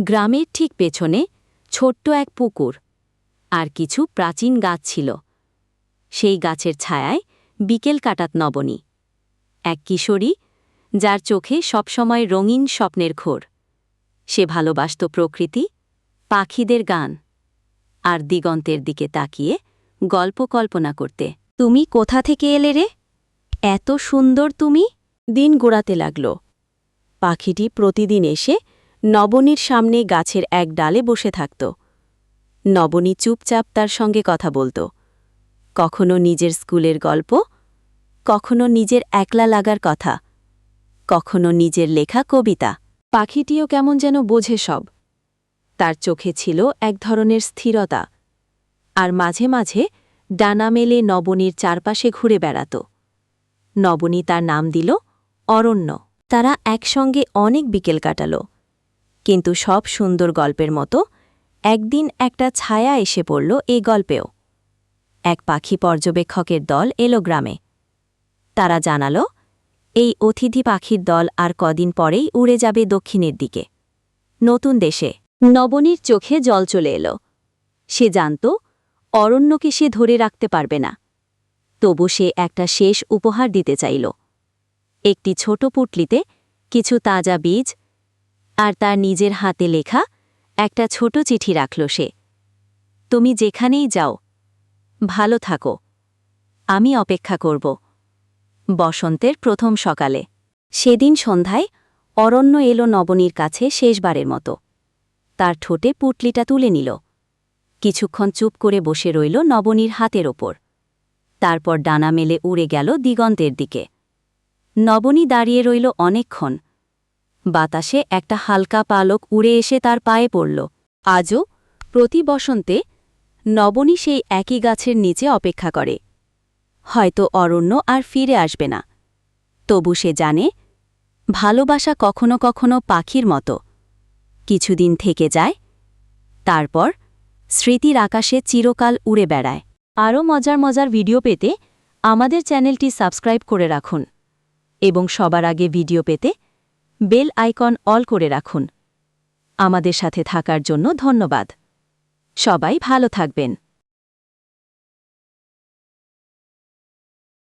গ্রামের ঠিক পেছনে ছোট্ট এক পুকুর। আর কিছু প্রাচীন গাছ ছিল। সেই গাছের ছায়ায় বিকেল কাটাত নবনী। এক কিশোরী, যার চোখে সবসময় রঙিন স্বপ্নের ঘোর। সে ভালোবাসত প্রকৃতি, পাখিদের গান, আর দিগন্তের দিকে তাকিয়ে গল্প কল্পনা করতে। তুমি কোথা থেকে এলে রে? এত সুন্দর তুমি? দিন গোড়াতে লাগল। পাখিটি প্রতিদিন এসে নবনীর সামনে গাছের এক ডালে বসে থাকত। নবনী চুপচাপ তার সঙ্গে কথা বলত। কখনো নিজের স্কুলের গল্প, কখনো নিজের একলা লাগার কথা, কখনো নিজের লেখা কবিতা। পাখিটিও কেমন যেন বোঝে সব। তার চোখে ছিল এক ধরনের স্থিরতা, আর মাঝে মাঝে ডানা মেলে নবনীর চারপাশে ঘুরে বেড়াত। নবনী তার নাম দিল অরণ্য। তারা একসঙ্গে অনেক বিকেল কাটাল। কিন্তু সব সুন্দর গল্পের মতো একদিন একটা ছায়া এসে পড়ল এই গল্পেও। এক পাখি পর্যবেক্ষকের দল এলো গ্রামে। তারা জানাল, এই অতিথি পাখির দল আর কদিন পরেই উড়ে যাবে দক্ষিণের দিকে। নতুন দেশে নবনীর চোখে জল চলে এলো। সে জানত, অরণ্যকে সে ধরে রাখতে পারবে না। তবু সে একটা শেষ উপহার দিতে চাইল। একটি ছোট পুটলিতে কিছু তাজা বীজ আর তার নিজের হাতে লেখা একটা ছোট চিঠি রাখল সে। তুমি যেখানেই যাও, ভালো থাকো। আমি অপেক্ষা করব। বসন্তের প্রথম সকালে। সেদিন সন্ধ্যায় অরণ্য এলো নবনীর কাছে শেষবারের মতো। তার ঠোঁটে পুটলিটা তুলে নিল। কিছুক্ষণ চুপ করে বসে রইল নবনীর হাতের ওপর। তারপর ডানা মেলে উড়ে গেল দিগন্তের দিকে। নবনী দাঁড়িয়ে রইল অনেকক্ষণ। বাতাসে একটা হালকা পালক উড়ে এসে তার পায়ে পড়ল। আজও প্রতি বসন্তে নবনী সেই একই গাছের নিচে অপেক্ষা করে। হয়তো অরণ্য আর ফিরে আসবে না। তবু সে জানে, ভালোবাসা কখনো কখনো পাখির মতো। কিছুদিন থেকে যায়, তারপর স্মৃতির আকাশে চিরকাল উড়ে বেড়ায়। আরও মজার মজার ভিডিও পেতে আমাদের চ্যানেলটি সাবস্ক্রাইব করে রাখুন। এবং সবার আগে ভিডিও পেতে বেল আইকন অল করে রাখুন। আমাদের সাথে থাকার জন্য ধন্যবাদ। সবাই ভালো থাকবেন।